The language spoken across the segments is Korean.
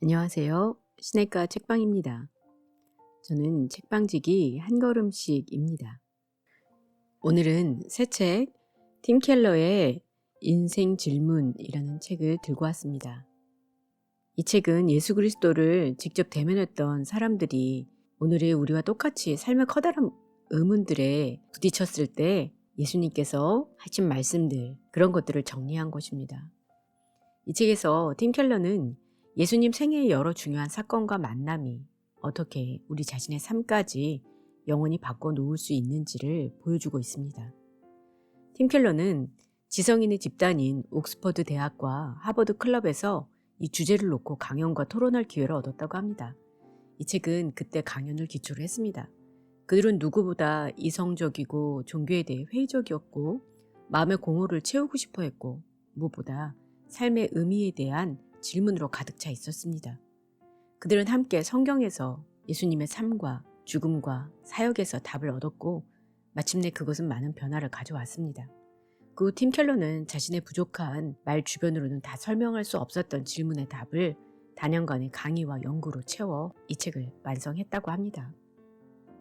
안녕하세요. 시내가 책방입니다. 저는 책방지기 한 걸음씩입니다. 오늘은 새 책, 팀 켈러의 인생 질문이라는 책을 들고 왔습니다. 이 책은 예수 그리스도를 직접 대면했던 사람들이 오늘의 우리와 똑같이 삶의 커다란 의문들에 부딪혔을 때 예수님께서 하신 말씀들, 그런 것들을 정리한 것입니다. 이 책에서 팀 켈러는 예수님 생애의 여러 중요한 사건과 만남이 어떻게 우리 자신의 삶까지 영원히 바꿔 놓을 수 있는지를 보여주고 있습니다. 팀 켈러는 지성인의 집단인 옥스퍼드 대학과 하버드 클럽에서 이 주제를 놓고 강연과 토론할 기회를 얻었다고 합니다. 이 책은 그때 강연을 기초로 했습니다. 그들은 누구보다 이성적이고 종교에 대해 회의적이었고 마음의 공허를 채우고 싶어 했고 무엇보다 삶의 의미에 대한 질문으로 가득 차 있었습니다. 그들은 함께 성경에서 예수님의 삶과 죽음과 사역에서 답을 얻었고 마침내 그것은 많은 변화를 가져왔습니다. 그 후 팀 켈러는 자신의 부족한 말 주변으로는 다 설명할 수 없었던 질문의 답을 단연간의 강의와 연구로 채워 이 책을 완성했다고 합니다.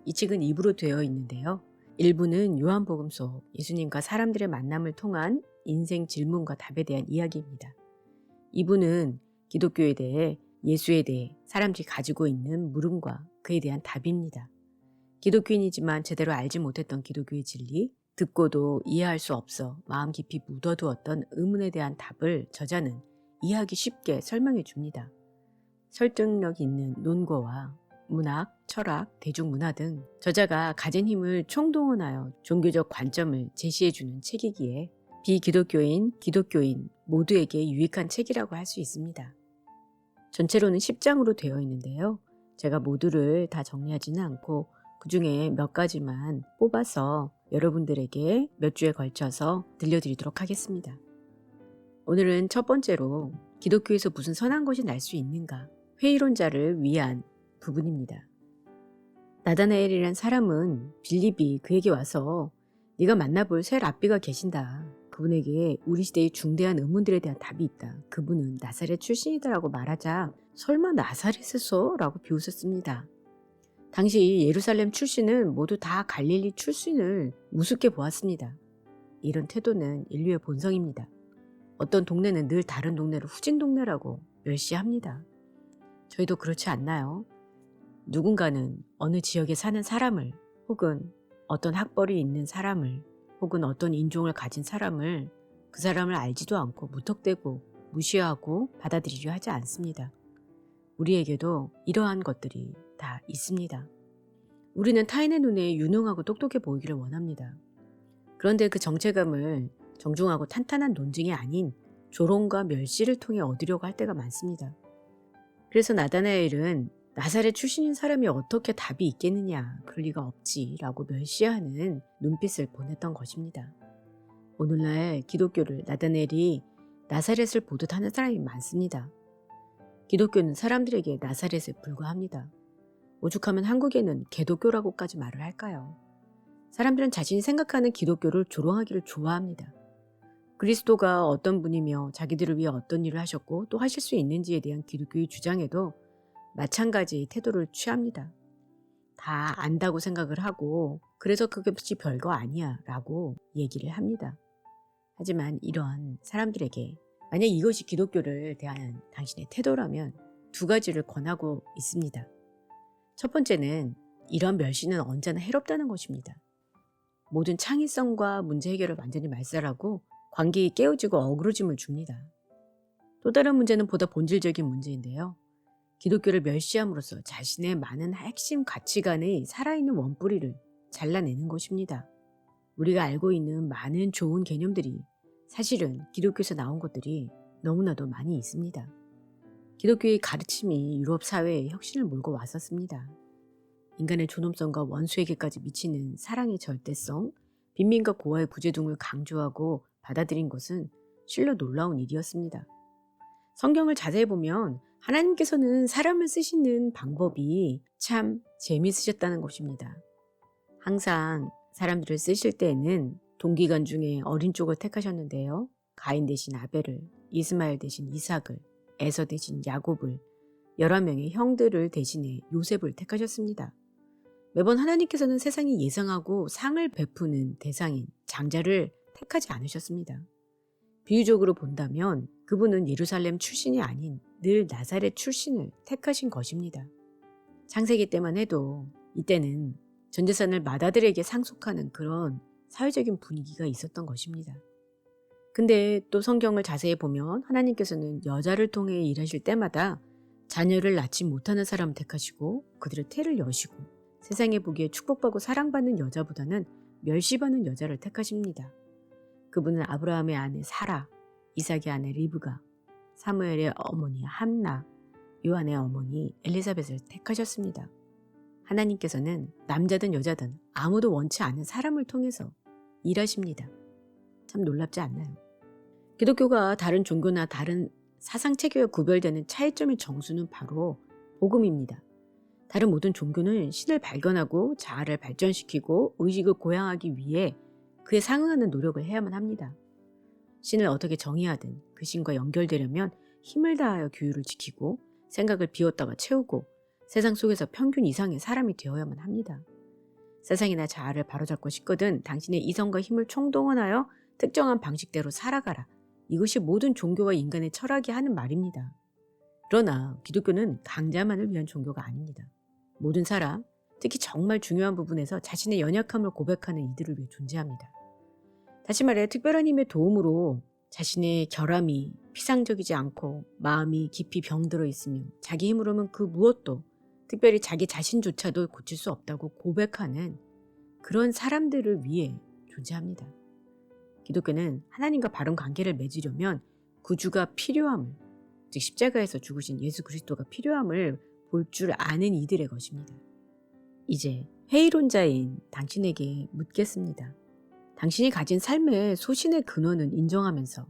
이 책은 2부로 되어 있는데요. 1부는 요한복음 속 예수님과 사람들의 만남을 통한 인생 질문과 답에 대한 이야기입니다. 2부는 기독교에 대해 예수에 대해 사람들이 가지고 있는 물음과 그에 대한 답입니다. 기독교인이지만 제대로 알지 못했던 기독교의 진리, 듣고도 이해할 수 없어 마음 깊이 묻어두었던 의문에 대한 답을 저자는 이해하기 쉽게 설명해 줍니다. 설득력 있는 논거와 문학, 철학, 대중문화 등 저자가 가진 힘을 총동원하여 종교적 관점을 제시해주는 책이기에 비기독교인, 기독교인 모두에게 유익한 책이라고 할 수 있습니다. 전체로는 10장으로 되어 있는데요. 제가 모두를 다 정리하지는 않고 그 중에 몇 가지만 뽑아서 여러분들에게 몇 주에 걸쳐서 들려드리도록 하겠습니다. 오늘은 첫 번째로 기독교에서 무슨 선한 것이 날 수 있는가 회의론자를 위한 부분입니다. 나다나엘이란 사람은 빌립이 그에게 와서 네가 만나볼 새 랍비가 계신다. 그분에게 우리 시대의 중대한 의문들에 대한 답이 있다. 그분은 나사렛 출신이다라고 말하자 설마 나사렛에서? 라고 비웃었습니다. 당시 예루살렘 출신은 모두 다 갈릴리 출신을 우습게 보았습니다. 이런 태도는 인류의 본성입니다. 어떤 동네는 늘 다른 동네를 후진 동네라고 멸시합니다. 저희도 그렇지 않나요? 누군가는 어느 지역에 사는 사람을 혹은 어떤 학벌이 있는 사람을 혹은 어떤 인종을 가진 사람을 그 사람을 알지도 않고 무턱대고 무시하고 받아들이려 하지 않습니다. 우리에게도 이러한 것들이 다 있습니다. 우리는 타인의 눈에 유능하고 똑똑해 보이기를 원합니다. 그런데 그 정체감을 정중하고 탄탄한 논증이 아닌 조롱과 멸시를 통해 얻으려고 할 때가 많습니다. 그래서 나다나엘은 나사렛 출신인 사람이 어떻게 답이 있겠느냐, 그럴 리가 없지, 라고 멸시하는 눈빛을 보냈던 것입니다. 오늘날 기독교를 나다넬이 나사렛을 보듯 하는 사람이 많습니다. 기독교는 사람들에게 나사렛에 불과합니다. 오죽하면 한국에는 개독교라고까지 말을 할까요? 사람들은 자신이 생각하는 기독교를 조롱하기를 좋아합니다. 그리스도가 어떤 분이며 자기들을 위해 어떤 일을 하셨고 또 하실 수 있는지에 대한 기독교의 주장에도 마찬가지 태도를 취합니다. 다 안다고 생각을 하고 그래서 그것이 별거 아니야 라고 얘기를 합니다. 하지만 이런 사람들에게 만약 이것이 기독교를 대하는 당신의 태도라면 두 가지를 권하고 있습니다. 첫 번째는 이런 멸시는 언제나 해롭다는 것입니다. 모든 창의성과 문제 해결을 완전히 말살하고 관계가 깨어지고 어그러짐을 줍니다. 또 다른 문제는 보다 본질적인 문제인데요. 기독교를 멸시함으로써 자신의 많은 핵심 가치관의 살아있는 원뿌리를 잘라내는 것입니다. 우리가 알고 있는 많은 좋은 개념들이 사실은 기독교에서 나온 것들이 너무나도 많이 있습니다. 기독교의 가르침이 유럽 사회에 혁신을 몰고 왔었습니다. 인간의 존엄성과 원수에게까지 미치는 사랑의 절대성, 빈민과 고아의 구제 등을 강조하고 받아들인 것은 실로 놀라운 일이었습니다. 성경을 자세히 보면 하나님께서는 사람을 쓰시는 방법이 참 재미있으셨다는 것입니다. 항상 사람들을 쓰실 때에는 동기간 중에 어린 쪽을 택하셨는데요. 가인 대신 아벨을, 이스마엘 대신 이삭을, 에서 대신 야곱을, 11명의 형들을 대신해 요셉을 택하셨습니다. 매번 하나님께서는 세상이 예상하고 상을 베푸는 대상인 장자를 택하지 않으셨습니다. 비유적으로 본다면 그분은 예루살렘 출신이 아닌 늘 나사렛 출신을 택하신 것입니다. 창세기 때만 해도 이때는 전 재산을 마다들에게 상속하는 그런 사회적인 분위기가 있었던 것입니다. 근데 또 성경을 자세히 보면 하나님께서는 여자를 통해 일하실 때마다 자녀를 낳지 못하는 사람을 택하시고 그들의 태를 여시고 세상에 보기에 축복받고 사랑받는 여자보다는 멸시받는 여자를 택하십니다. 그분은 아브라함의 아내 사라, 이삭의 아내 리브가, 사무엘의 어머니 함나, 요한의 어머니 엘리사벳을 택하셨습니다. 하나님께서는 남자든 여자든 아무도 원치 않은 사람을 통해서 일하십니다. 참 놀랍지 않나요? 기독교가 다른 종교나 다른 사상 체계와 구별되는 차이점의 정수는 바로 복음입니다. 다른 모든 종교는 신을 발견하고 자아를 발전시키고 의식을 고양하기 위해 그에 상응하는 노력을 해야만 합니다. 신을 어떻게 정의하든 그 신과 연결되려면 힘을 다하여 규율을 지키고 생각을 비웠다가 채우고 세상 속에서 평균 이상의 사람이 되어야만 합니다. 세상이나 자아를 바로잡고 싶거든 당신의 이성과 힘을 총동원하여 특정한 방식대로 살아가라. 이것이 모든 종교와 인간의 철학이 하는 말입니다. 그러나 기독교는 강자만을 위한 종교가 아닙니다. 모든 사람, 특히 정말 중요한 부분에서 자신의 연약함을 고백하는 이들을 위해 존재합니다. 다시 말해 특별한 힘의 도움으로 자신의 결함이 피상적이지 않고 마음이 깊이 병들어 있으며 자기 힘으로는 그 무엇도 특별히 자기 자신조차도 고칠 수 없다고 고백하는 그런 사람들을 위해 존재합니다. 기독교는 하나님과 바른 관계를 맺으려면 구주가 필요함을, 즉 십자가에서 죽으신 예수 그리스도가 필요함을 볼 줄 아는 이들의 것입니다. 이제 회의론자인 당신에게 묻겠습니다. 당신이 가진 삶의 소신의 근원은 인정하면서,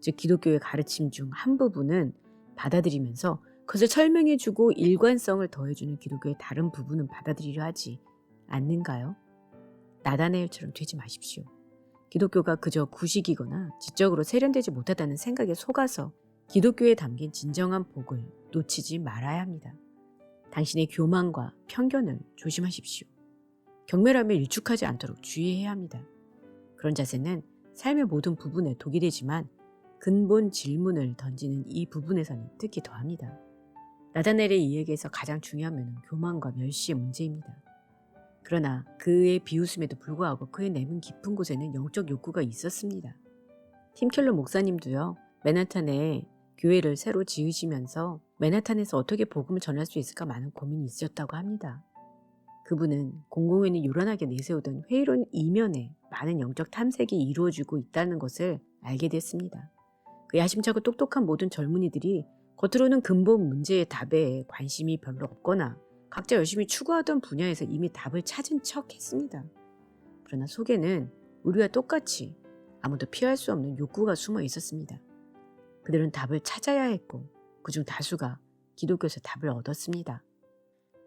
즉 기독교의 가르침 중 한 부분은 받아들이면서 그것을 설명해주고 일관성을 더해주는 기독교의 다른 부분은 받아들이려 하지 않는가요? 나다네일처럼 되지 마십시오. 기독교가 그저 구식이거나 지적으로 세련되지 못하다는 생각에 속아서 기독교에 담긴 진정한 복을 놓치지 말아야 합니다. 당신의 교만과 편견을 조심하십시오. 경멸함에 일축하지 않도록 주의해야 합니다. 그런 자세는 삶의 모든 부분에 독이 되지만 근본 질문을 던지는 이 부분에서는 특히 더합니다. 나다넬의 이야기에서 가장 중요한 면은 교만과 멸시의 문제입니다. 그러나 그의 비웃음에도 불구하고 그의 내면 깊은 곳에는 영적 욕구가 있었습니다. 팀켈러 목사님도요, 맨하탄에 교회를 새로 지으시면서 맨하탄에서 어떻게 복음을 전할 수 있을까 많은 고민이 있으셨다고 합니다. 그분은 공공연히 요란하게 내세우던 회의론 이면에 많은 영적 탐색이 이루어지고 있다는 것을 알게 됐습니다. 그 야심차고 똑똑한 모든 젊은이들이 겉으로는 근본 문제의 답에 관심이 별로 없거나 각자 열심히 추구하던 분야에서 이미 답을 찾은 척 했습니다. 그러나 속에는 우리와 똑같이 아무도 피할 수 없는 욕구가 숨어 있었습니다. 그들은 답을 찾아야 했고 그중 다수가 기독교에서 답을 얻었습니다.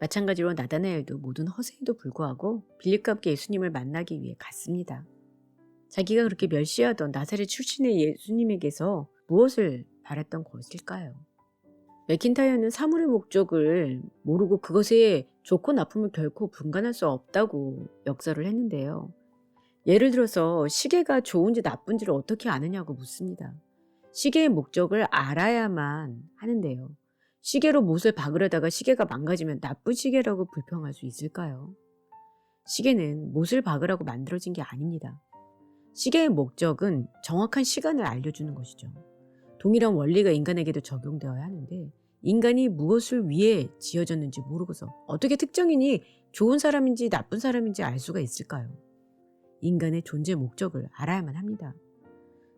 마찬가지로 나다나엘도 모든 허세에도 불구하고 빌립과 함께 예수님을 만나기 위해 갔습니다. 자기가 그렇게 멸시하던 나사렛 출신의 예수님에게서 무엇을 바랬던 것일까요? 맥킨타이어는 사물의 목적을 모르고 그것의 좋고 나쁨을 결코 분간할 수 없다고 역설을 했는데요. 예를 들어서 시계가 좋은지 나쁜지를 어떻게 아느냐고 묻습니다. 시계의 목적을 알아야만 하는데요. 시계로 못을 박으려다가 시계가 망가지면 나쁜 시계라고 불평할 수 있을까요? 시계는 못을 박으라고 만들어진 게 아닙니다. 시계의 목적은 정확한 시간을 알려주는 것이죠. 동일한 원리가 인간에게도 적용되어야 하는데 인간이 무엇을 위해 지어졌는지 모르고서 어떻게 특정인이 좋은 사람인지 나쁜 사람인지 알 수가 있을까요? 인간의 존재 목적을 알아야만 합니다.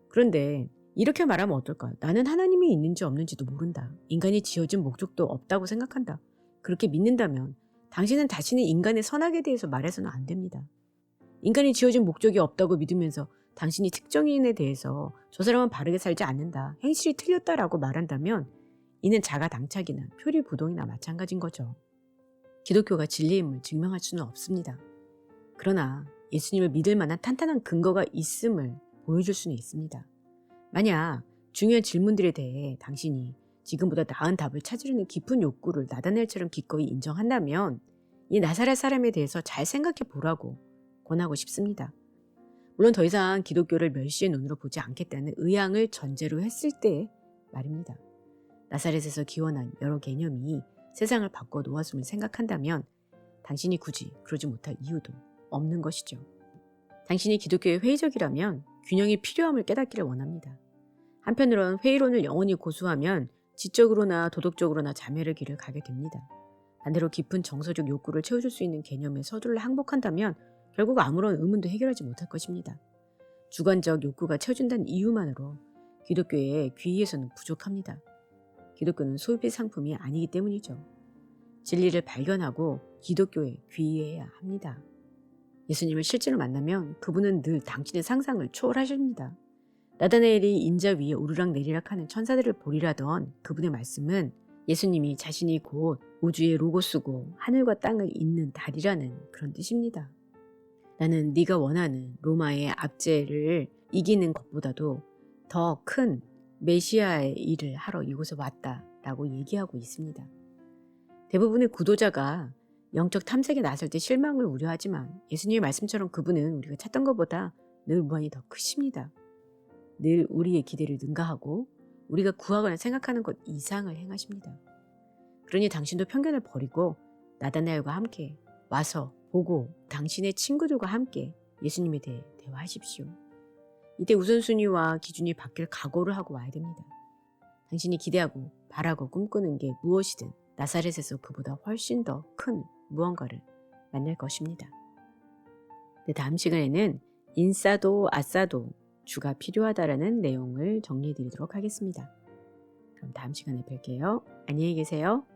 그런데 이렇게 말하면 어떨까요? 나는 하나님이 있는지 없는지도 모른다. 인간이 지어진 목적도 없다고 생각한다. 그렇게 믿는다면 당신은 다시는 인간의 선악에 대해서 말해서는 안 됩니다. 인간이 지어진 목적이 없다고 믿으면서 당신이 특정인에 대해서 저 사람은 바르게 살지 않는다. 행실이 틀렸다라고 말한다면 이는 자가 당착이나 표리 부동이나 마찬가지인 거죠. 기독교가 진리임을 증명할 수는 없습니다. 그러나 예수님을 믿을 만한 탄탄한 근거가 있음을 보여줄 수는 있습니다. 만약 중요한 질문들에 대해 당신이 지금보다 나은 답을 찾으려는 깊은 욕구를 나다넬처럼 기꺼이 인정한다면 이 나사렛 사람에 대해서 잘 생각해 보라고 권하고 싶습니다. 물론 더 이상 기독교를 멸시의 눈으로 보지 않겠다는 의향을 전제로 했을 때 말입니다. 나사렛에서 기원한 여러 개념이 세상을 바꿔 놓았음을 생각한다면 당신이 굳이 그러지 못할 이유도 없는 것이죠. 당신이 기독교에 회의적이라면 균형이 필요함을 깨닫기를 원합니다. 한편으론 회의론을 영원히 고수하면 지적으로나 도덕적으로나 자멸의 길을 가게 됩니다. 반대로 깊은 정서적 욕구를 채워줄 수 있는 개념에 서둘러 항복한다면 결국 아무런 의문도 해결하지 못할 것입니다. 주관적 욕구가 채워준다는 이유만으로 기독교의 귀의에서는 부족합니다. 기독교는 소비 상품이 아니기 때문이죠. 진리를 발견하고 기독교에 귀의해야 합니다. 예수님을 실제로 만나면 그분은 늘 당신의 상상을 초월하십니다. 나다나엘이 인자 위에 오르락 내리락 하는 천사들을 보리라던 그분의 말씀은 예수님이 자신이 곧 우주의 로고스고 하늘과 땅을 잇는 달이라는 그런 뜻입니다. 나는 네가 원하는 로마의 압제를 이기는 것보다도 더 큰 메시아의 일을 하러 이곳에 왔다라고 얘기하고 있습니다. 대부분의 구도자가 영적 탐색에 나설 때 실망을 우려하지만 예수님의 말씀처럼 그분은 우리가 찾던 것보다 늘 무한히 더 크십니다. 늘 우리의 기대를 능가하고 우리가 구하거나 생각하는 것 이상을 행하십니다. 그러니 당신도 편견을 버리고 나다나엘과 함께 와서 보고 당신의 친구들과 함께 예수님에 대해 대화하십시오. 이때 우선순위와 기준이 바뀔 각오를 하고 와야 됩니다. 당신이 기대하고 바라고 꿈꾸는 게 무엇이든 나사렛에서 그보다 훨씬 더 큰 무언가를 만날 것입니다. 네, 다음 시간에는 인싸도 아싸도 주가 필요하다라는 내용을 정리해 드리도록 하겠습니다. 그럼 다음 시간에 뵐게요. 안녕히 계세요.